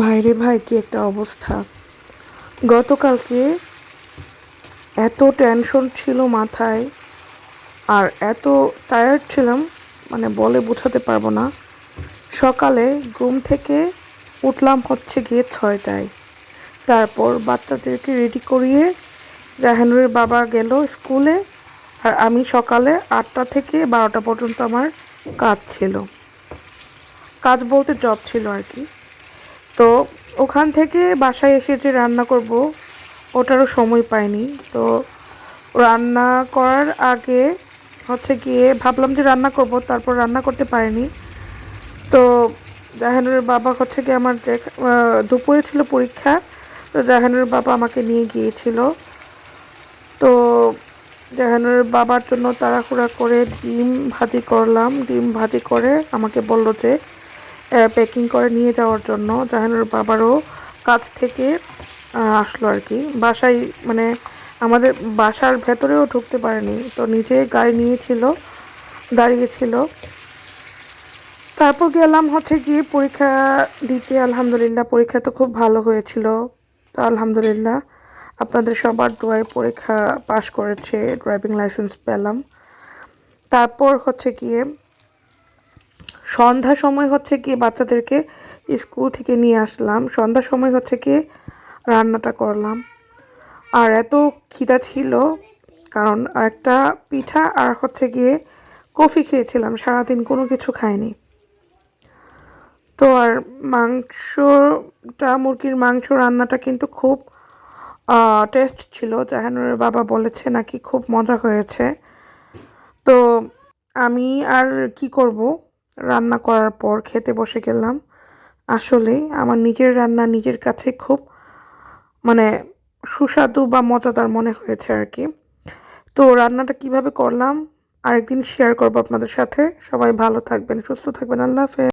ভাইরে ভাই, কি একটা অবস্থা। গতকালকে এত টেনশন ছিল মাথায়, আর এত টায়ার্ড ছিলাম মানে বলে বোঝাতে পারব না। সকালে ঘুম থেকে উঠলাম হচ্ছে গিয়ে ছয়টায়। তারপর বাচ্চাদেরকে রেডি করিয়ে জাহানুরের বাবা গেল স্কুলে, আর আমি সকালে আটটা থেকে বারোটা পর্যন্ত আমার কাজ ছিল। কাজ বলতে জব ছিল আর কি। তো ওখান থেকে বাসায় এসে যে রান্না করব, ওটারও সময় পাইনি। তো রান্না করার আগে হচ্ছে গিয়ে ভাবলাম যে রান্না করব, তারপর রান্না করতে পারিনি। তো জাহানুরের বাবা হচ্ছে গিয়ে আমার দুপুরে ছিল পরীক্ষা, তো জাহানুরের বাবা আমাকে নিয়ে গিয়েছিল। তো জাহানুরের বাবার জন্য তাড়াহুড়া করে ডিম ভাজি করলাম। ডিম ভাজি করে আমাকে বলল যে প্যাকিং করে নিয়ে যাওয়ার জন্য জাহানুর বাবারও কাছ থেকে আসলো আর কি। বাসায় মানে আমাদের বাসার ভেতরেও ঢুকতে পারেনি, তো নিজে গাড়ি নিয়েছিল দাঁড়িয়েছিল তারপর গেলাম হচ্ছে গিয়ে পরীক্ষা দিতে, আলহামদুলিল্লাহ। পরীক্ষা তো খুব ভালো হয়েছিল, তো আলহামদুলিল্লাহ আপনাদের সবার দোয়ায় পরীক্ষা পাশ করেছে ড্রাইভিং লাইসেন্স পেলাম। তারপর হচ্ছে গিয়ে সন্ধ্যার সময় হচ্ছে গিয়ে বাচ্চাদেরকে স্কুল থেকে নিয়ে আসলাম। সন্ধ্যার সময় হচ্ছে গিয়ে রান্নাটা করলাম। আর এত খিদা ছিল, কারণ একটা পিঠা আর হচ্ছে গিয়ে কফি খেয়েছিলাম, সারাদিন কোনো কিছু খাইনি। তো আর মাংসটা, মুরগির মাংস রান্নাটা কিন্তু খুব টেস্ট ছিল। জাহানুরের বাবা বলেছে নাকি খুব মজা হয়েছে। তো আমি আর কি করব? রান্না করার পর খেতে বসে গেলাম। আসলে আমার নিজের রান্না নিজের কাছে খুব মানে সুস্বাদু বা মজাদার মনে হয়েছে আর কি। তো রান্নাটা কীভাবে করলাম, আরেকদিন শেয়ার করব আপনাদের সাথে। সবাই ভালো থাকবেন, সুস্থ থাকবেন। আল্লাহ হাফেজ।